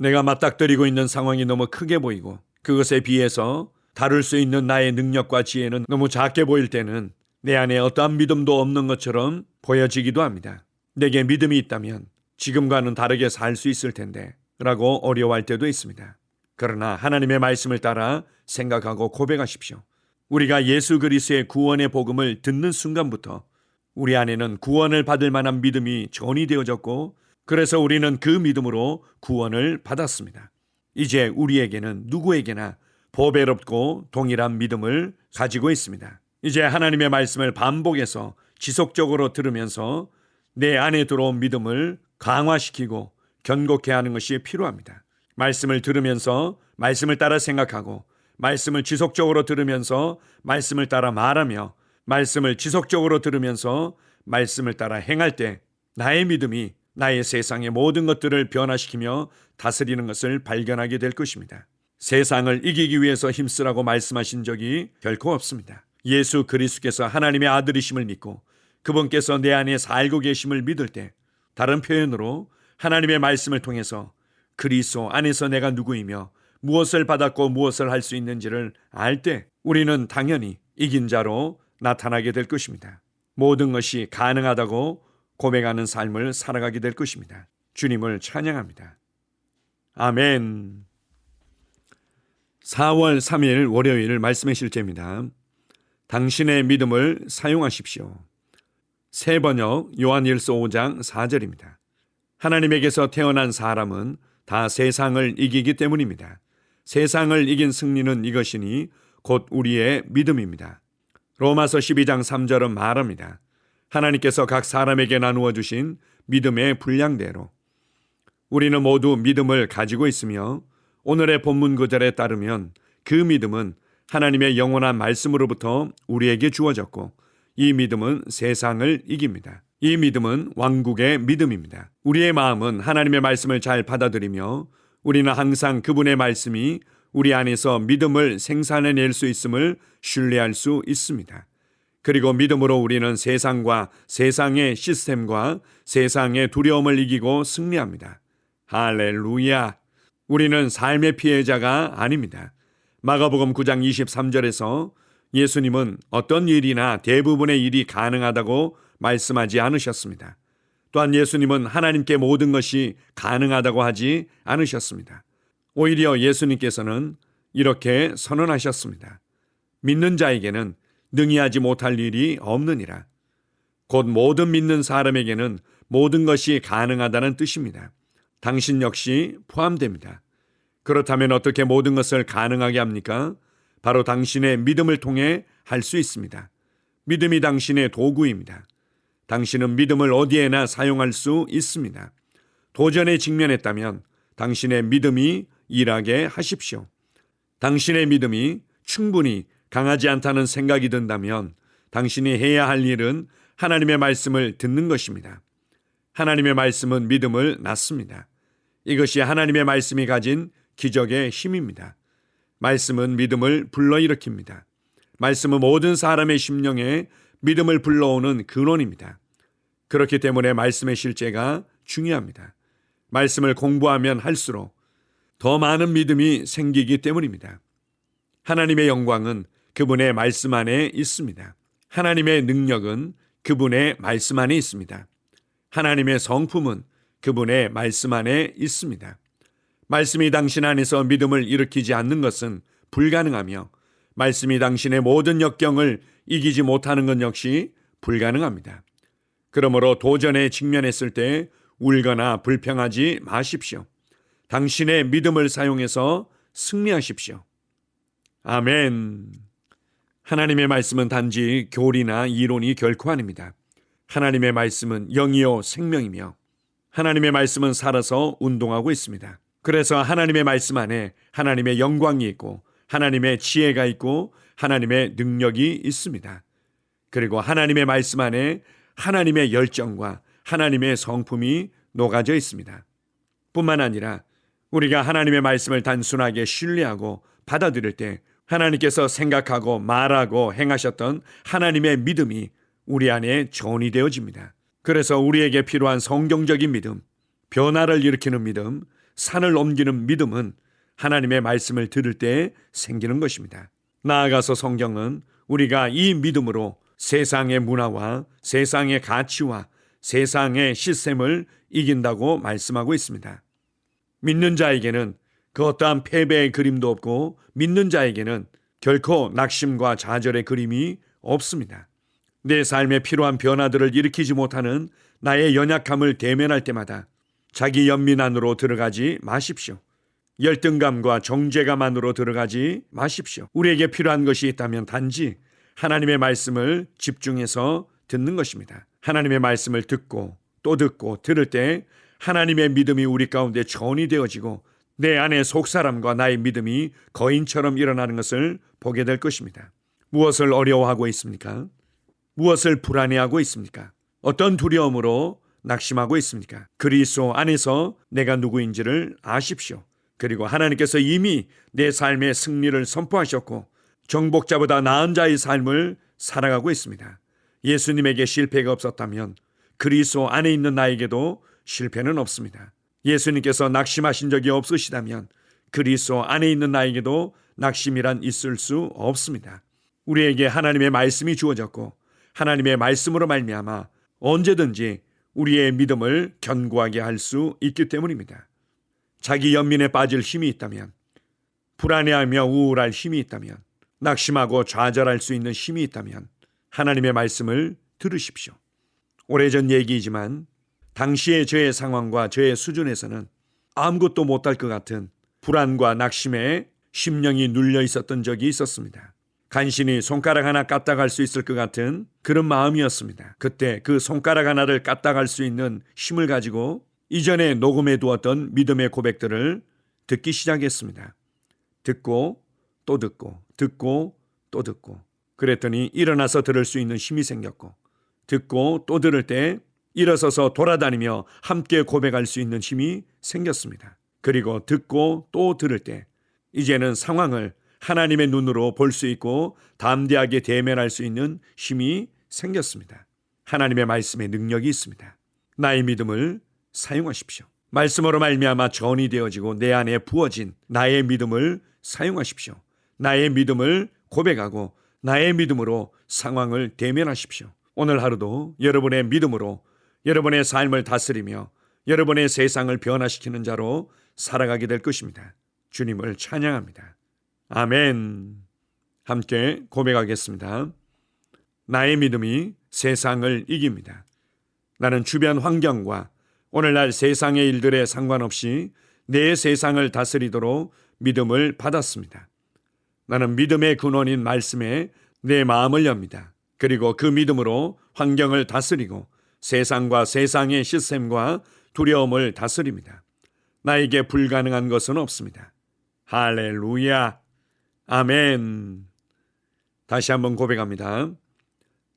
내가 맞닥뜨리고 있는 상황이 너무 크게 보이고 그것에 비해서 다룰 수 있는 나의 능력과 지혜는 너무 작게 보일 때는 내 안에 어떠한 믿음도 없는 것처럼 보여지기도 합니다. 내게 믿음이 있다면 지금과는 다르게 살 수 있을 텐데 라고 어려워할 때도 있습니다. 그러나 하나님의 말씀을 따라 생각하고 고백하십시오. 우리가 예수 그리스의 구원의 복음을 듣는 순간부터 우리 안에는 구원을 받을 만한 믿음이 전이 되어졌고 그래서 우리는 그 믿음으로 구원을 받았습니다. 이제 우리에게는 누구에게나 보배롭고 동일한 믿음을 가지고 있습니다. 이제 하나님의 말씀을 반복해서 지속적으로 들으면서 내 안에 들어온 믿음을 강화시키고 견고케 하는 것이 필요합니다. 말씀을 들으면서 말씀을 따라 생각하고 말씀을 지속적으로 들으면서 말씀을 따라 말하며 말씀을 지속적으로 들으면서 말씀을 따라 행할 때 나의 믿음이 나의 세상의 모든 것들을 변화시키며 다스리는 것을 발견하게 될 것입니다. 세상을 이기기 위해서 힘쓰라고 말씀하신 적이 결코 없습니다. 예수 그리스도께서 하나님의 아들이심을 믿고 그분께서 내 안에 살고 계심을 믿을 때 다른 표현으로 하나님의 말씀을 통해서 그리스도 안에서 내가 누구이며 무엇을 받았고 무엇을 할 수 있는지를 알 때 우리는 당연히 이긴 자로 나타나게 될 것입니다. 모든 것이 가능하다고 고백하는 삶을 살아가게 될 것입니다. 주님을 찬양합니다. 아멘. 4월 3일 월요일 말씀의 실제입니다. 당신의 믿음을 사용하십시오. 새 번역 요한일서 5장 4절입니다. 하나님에게서 태어난 사람은 다 세상을 이기기 때문입니다. 세상을 이긴 승리는 이것이니 곧 우리의 믿음입니다. 로마서 12장 3절은 말합니다. 하나님께서 각 사람에게 나누어 주신 믿음의 분량대로 우리는 모두 믿음을 가지고 있으며 오늘의 본문 구절에 따르면 그 믿음은 하나님의 영원한 말씀으로부터 우리에게 주어졌고 이 믿음은 세상을 이깁니다. 이 믿음은 왕국의 믿음입니다. 우리의 마음은 하나님의 말씀을 잘 받아들이며 우리는 항상 그분의 말씀이 우리 안에서 믿음을 생산해낼 수 있음을 신뢰할 수 있습니다. 그리고 믿음으로 우리는 세상과 세상의 시스템과 세상의 두려움을 이기고 승리합니다. 할렐루야! 우리는 삶의 피해자가 아닙니다. 마가복음 9장 23절에서 예수님은 어떤 일이나 대부분의 일이 가능하다고 말씀하지 않으셨습니다. 또한 예수님은 하나님께 모든 것이 가능하다고 하지 않으셨습니다. 오히려 예수님께서는 이렇게 선언하셨습니다. 믿는 자에게는 능히 하지 못할 일이 없느니라. 곧 모든 믿는 사람에게는 모든 것이 가능하다는 뜻입니다. 당신 역시 포함됩니다. 그렇다면 어떻게 모든 것을 가능하게 합니까? 바로 당신의 믿음을 통해 할 수 있습니다. 믿음이 당신의 도구입니다. 당신은 믿음을 어디에나 사용할 수 있습니다. 도전에 직면했다면 당신의 믿음이 일하게 하십시오. 당신의 믿음이 충분히 강하지 않다는 생각이 든다면 당신이 해야 할 일은 하나님의 말씀을 듣는 것입니다. 하나님의 말씀은 믿음을 낳습니다. 이것이 하나님의 말씀이 가진 기적의 힘입니다. 말씀은 믿음을 불러일으킵니다. 말씀은 모든 사람의 심령에 믿음을 불러오는 근원입니다. 그렇기 때문에 말씀의 실제가 중요합니다. 말씀을 공부하면 할수록 더 많은 믿음이 생기기 때문입니다. 하나님의 영광은 그분의 말씀 안에 있습니다. 하나님의 능력은 그분의 말씀 안에 있습니다. 하나님의 성품은 그분의 말씀 안에 있습니다. 말씀이 당신 안에서 믿음을 일으키지 않는 것은 불가능하며 말씀이 당신의 모든 역경을 이기지 못하는 것 역시 불가능합니다. 그러므로 도전에 직면했을 때 울거나 불평하지 마십시오. 당신의 믿음을 사용해서 승리하십시오. 아멘. 하나님의 말씀은 단지 교리나 이론이 결코 아닙니다. 하나님의 말씀은 영이요 생명이며 하나님의 말씀은 살아서 운동하고 있습니다. 그래서 하나님의 말씀 안에 하나님의 영광이 있고 하나님의 지혜가 있고 하나님의 능력이 있습니다. 그리고 하나님의 말씀 안에 하나님의 열정과 하나님의 성품이 녹아져 있습니다. 뿐만 아니라 우리가 하나님의 말씀을 단순하게 신뢰하고 받아들일 때 하나님께서 생각하고 말하고 행하셨던 하나님의 믿음이 우리 안에 전이 되어집니다. 그래서 우리에게 필요한 성경적인 믿음, 변화를 일으키는 믿음, 산을 넘기는 믿음은 하나님의 말씀을 들을 때 생기는 것입니다. 나아가서 성경은 우리가 이 믿음으로 세상의 문화와 세상의 가치와 세상의 시스템을 이긴다고 말씀하고 있습니다. 믿는 자에게는 그 어떠한 패배의 그림도 없고 믿는 자에게는 결코 낙심과 좌절의 그림이 없습니다. 내 삶에 필요한 변화들을 일으키지 못하는 나의 연약함을 대면할 때마다 자기 연민 안으로 들어가지 마십시오. 열등감과 정죄감 안으로 들어가지 마십시오. 우리에게 필요한 것이 있다면 단지 하나님의 말씀을 집중해서 듣는 것입니다. 하나님의 말씀을 듣고 또 듣고 들을 때 하나님의 믿음이 우리 가운데 전이 되어지고 내 안의 속사람과 나의 믿음이 거인처럼 일어나는 것을 보게 될 것입니다. 무엇을 어려워하고 있습니까? 무엇을 불안해하고 있습니까? 어떤 두려움으로 낙심하고 있습니까? 그리스도 안에서 내가 누구인지를 아십시오. 그리고 하나님께서 이미 내 삶의 승리를 선포하셨고 정복자보다 나은 자의 삶을 살아가고 있습니다. 예수님에게 실패가 없었다면 그리스도 안에 있는 나에게도 실패는 없습니다. 예수님께서 낙심하신 적이 없으시다면 그리스도 안에 있는 나에게도 낙심이란 있을 수 없습니다. 우리에게 하나님의 말씀이 주어졌고 하나님의 말씀으로 말미암아 언제든지 우리의 믿음을 견고하게 할 수 있기 때문입니다. 자기 연민에 빠질 힘이 있다면 불안해하며 우울할 힘이 있다면 낙심하고 좌절할 수 있는 힘이 있다면 하나님의 말씀을 들으십시오. 오래전 얘기이지만 당시의 저의 상황과 저의 수준에서는 아무것도 못할 것 같은 불안과 낙심에 심령이 눌려 있었던 적이 있었습니다. 간신히 손가락 하나 까딱할 수 있을 것 같은 그런 마음이었습니다. 그때 그 손가락 하나를 까딱할 수 있는 힘을 가지고 이전에 녹음해 두었던 믿음의 고백들을 듣기 시작했습니다. 듣고 또 듣고 듣고 또 듣고 그랬더니 일어나서 들을 수 있는 힘이 생겼고 듣고 또 들을 때 일어서서 돌아다니며 함께 고백할 수 있는 힘이 생겼습니다. 그리고 듣고 또 들을 때 이제는 상황을 하나님의 눈으로 볼 수 있고 담대하게 대면할 수 있는 힘이 생겼습니다. 하나님의 말씀에 능력이 있습니다. 나의 믿음을 사용하십시오. 말씀으로 말미암아 전이 되어지고 내 안에 부어진 나의 믿음을 사용하십시오. 나의 믿음을 고백하고 나의 믿음으로 상황을 대면하십시오. 오늘 하루도 여러분의 믿음으로 여러분의 삶을 다스리며 여러분의 세상을 변화시키는 자로 살아가게 될 것입니다. 주님을 찬양합니다. 아멘. 함께 고백하겠습니다. 나의 믿음이 세상을 이깁니다. 나는 주변 환경과 오늘날 세상의 일들에 상관없이 내 세상을 다스리도록 믿음을 받았습니다. 나는 믿음의 근원인 말씀에 내 마음을 엽니다. 그리고 그 믿음으로 환경을 다스리고 세상과 세상의 시스템과 두려움을 다스립니다. 나에게 불가능한 것은 없습니다. 할렐루야. 아멘. 다시 한번 고백합니다.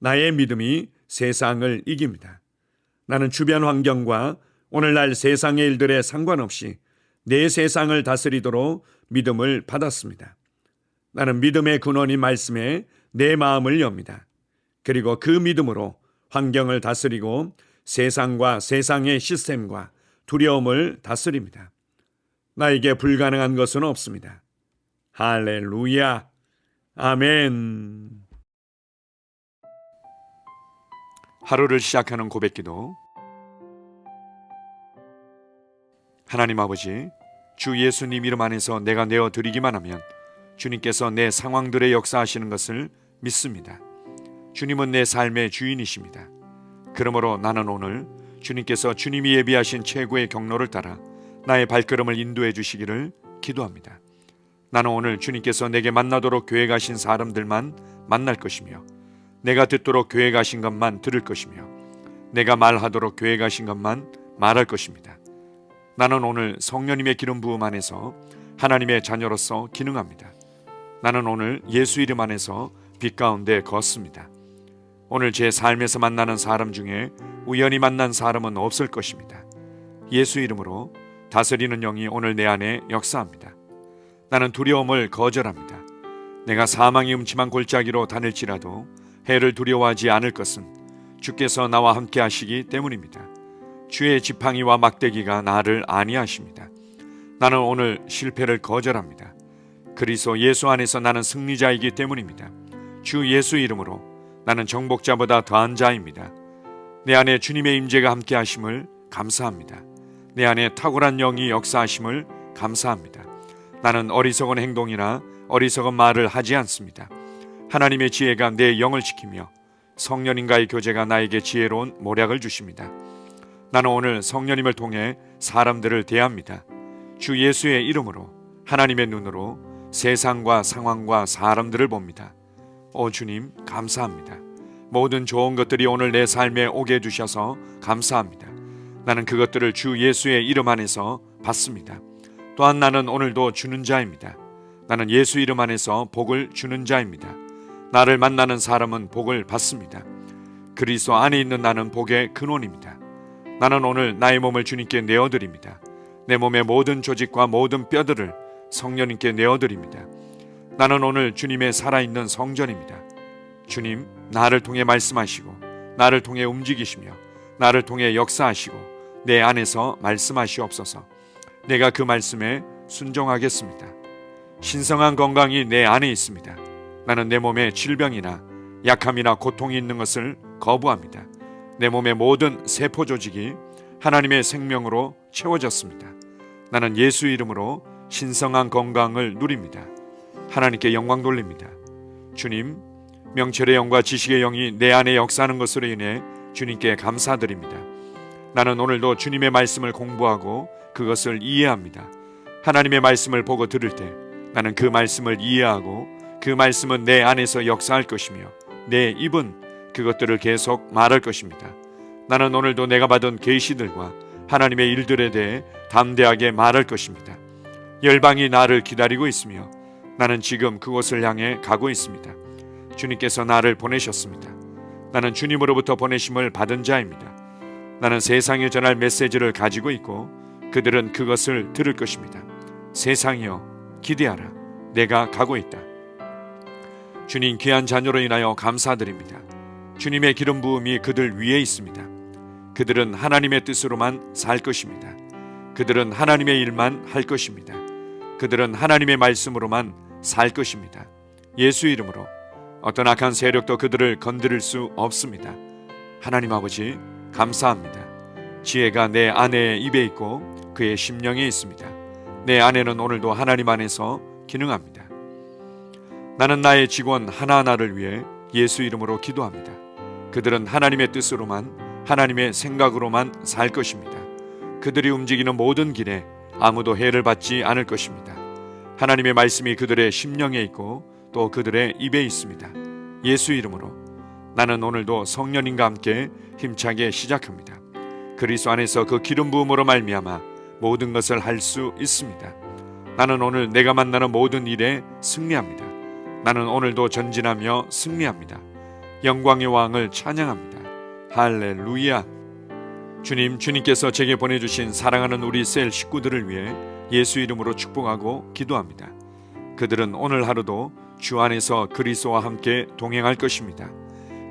나의 믿음이 세상을 이깁니다. 나는 주변 환경과 오늘날 세상의 일들에 상관없이 내 세상을 다스리도록 믿음을 받았습니다. 나는 믿음의 근원인 말씀에 내 마음을 엽니다. 그리고 그 믿음으로 환경을 다스리고 세상과 세상의 시스템과 두려움을 다스립니다. 나에게 불가능한 것은 없습니다. 할렐루야. 아멘. 하루를 시작하는 고백 기도 하나님 아버지, 주 예수님 이름 안에서 내가 내어 드리기만 하면 주님께서 내 상황들의 역사하시는 것을 믿습니다. 주님은 내 삶의 주인이십니다. 그러므로 나는 오늘 주님께서 주님이 예비하신 최고의 경로를 따라 나의 발걸음을 인도해 주시기를 기도합니다. 나는 오늘 주님께서 내게 만나도록 교회 가신 사람들만 만날 것이며 내가 듣도록 교회 가신 것만 들을 것이며 내가 말하도록 교회 가신 것만 말할 것입니다. 나는 오늘 성령님의 기름 부음 안에서 하나님의 자녀로서 기능합니다. 나는 오늘 예수 이름 안에서 빛 가운데 걷습니다. 오늘 제 삶에서 만나는 사람 중에 우연히 만난 사람은 없을 것입니다. 예수 이름으로 다스리는 영이 오늘 내 안에 역사합니다. 나는 두려움을 거절합니다. 내가 사망의 음침한 골짜기로 다닐지라도 해를 두려워하지 않을 것은 주께서 나와 함께 하시기 때문입니다. 주의 지팡이와 막대기가 나를 안위하십니다. 나는 오늘 실패를 거절합니다. 그리스도 예수 안에서 나는 승리자이기 때문입니다. 주 예수 이름으로 나는 정복자보다 더한 자입니다. 내 안에 주님의 임재가 함께 하심을 감사합니다. 내 안에 탁월한 영이 역사하심을 감사합니다. 나는 어리석은 행동이나 어리석은 말을 하지 않습니다. 하나님의 지혜가 내 영을 지키며 성령님과의 교제가 나에게 지혜로운 모략을 주십니다. 나는 오늘 성령님을 통해 사람들을 대합니다. 주 예수의 이름으로 하나님의 눈으로 세상과 상황과 사람들을 봅니다. 오 주님 감사합니다. 모든 좋은 것들이 오늘 내 삶에 오게 해 주셔서 감사합니다. 나는 그것들을 주 예수의 이름 안에서 받습니다. 또한 나는 오늘도 주는 자입니다. 나는 예수 이름 안에서 복을 주는 자입니다. 나를 만나는 사람은 복을 받습니다. 그리스도 안에 있는 나는 복의 근원입니다. 나는 오늘 나의 몸을 주님께 내어 드립니다. 내 몸의 모든 조직과 모든 뼈들을 성령님께 내어 드립니다. 나는 오늘 주님의 살아있는 성전입니다. 주님, 나를 통해 말씀하시고, 나를 통해 움직이시며, 나를 통해 역사하시고, 내 안에서 말씀하시옵소서. 내가 그 말씀에 순종하겠습니다. 신성한 건강이 내 안에 있습니다. 나는 내 몸에 질병이나 약함이나 고통이 있는 것을 거부합니다. 내 몸의 모든 세포 조직이 하나님의 생명으로 채워졌습니다. 나는 예수 이름으로 신성한 건강을 누립니다. 하나님께 영광 돌립니다. 주님, 명철의 영과 지식의 영이 내 안에 역사하는 것으로 인해 주님께 감사드립니다. 나는 오늘도 주님의 말씀을 공부하고 그것을 이해합니다. 하나님의 말씀을 보고 들을 때 나는 그 말씀을 이해하고 그 말씀은 내 안에서 역사할 것이며 내 입은 그것들을 계속 말할 것입니다. 나는 오늘도 내가 받은 계시들과 하나님의 일들에 대해 담대하게 말할 것입니다. 열방이 나를 기다리고 있으며 나는 지금 그곳을 향해 가고 있습니다. 주님께서 나를 보내셨습니다. 나는 주님으로부터 보내심을 받은 자입니다. 나는 세상에 전할 메시지를 가지고 있고 그들은 그것을 들을 것입니다. 세상이여 기대하라. 내가 가고 있다. 주님 귀한 자녀로 인하여 감사드립니다. 주님의 기름 부음이 그들 위에 있습니다. 그들은 하나님의 뜻으로만 살 것입니다. 그들은 하나님의 일만 할 것입니다. 그들은 하나님의 말씀으로만 살 것입니다. 예수 이름으로 어떤 악한 세력도 그들을 건드릴 수 없습니다. 하나님 아버지 감사합니다. 지혜가 내 아내의 입에 있고 그의 심령에 있습니다. 내 아내는 오늘도 하나님 안에서 기능합니다. 나는 나의 직원 하나하나를 위해 예수 이름으로 기도합니다. 그들은 하나님의 뜻으로만 하나님의 생각으로만 살 것입니다. 그들이 움직이는 모든 길에 아무도 해를 받지 않을 것입니다. 하나님의 말씀이 그들의 심령에 있고 또 그들의 입에 있습니다. 예수 이름으로 나는 오늘도 성령님과 함께 힘차게 시작합니다. 그리스도 안에서 그 기름 부음으로 말미암아 모든 것을 할 수 있습니다. 나는 오늘 내가 만나는 모든 일에 승리합니다. 나는 오늘도 전진하며 승리합니다. 영광의 왕을 찬양합니다. 할렐루야. 주님, 주님께서 제게 보내주신 사랑하는 우리 셀 식구들을 위해 예수 이름으로 축복하고 기도합니다. 그들은 오늘 하루도 주 안에서 그리스도와 함께 동행할 것입니다.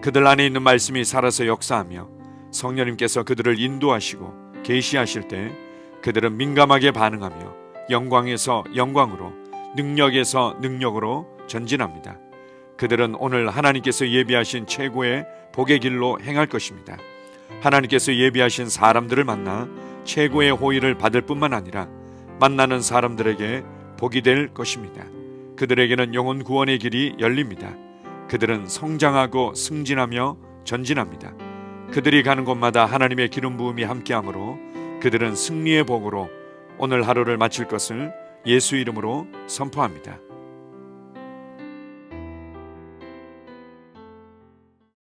그들 안에 있는 말씀이 살아서 역사하며 성령님께서 그들을 인도하시고 계시하실 때 그들은 민감하게 반응하며 영광에서 영광으로 능력에서 능력으로 전진합니다. 그들은 오늘 하나님께서 예비하신 최고의 복의 길로 행할 것입니다. 하나님께서 예비하신 사람들을 만나 최고의 호의를 받을 뿐만 아니라 만나는 사람들에게 복이 될 것입니다. 그들에게는 영혼 구원의 길이 열립니다. 그들은 성장하고 승진하며 전진합니다. 그들이 가는 곳마다 하나님의 기름 부음이 함께하므로 그들은 승리의 복으로 오늘 하루를 마칠 것을 예수 이름으로 선포합니다.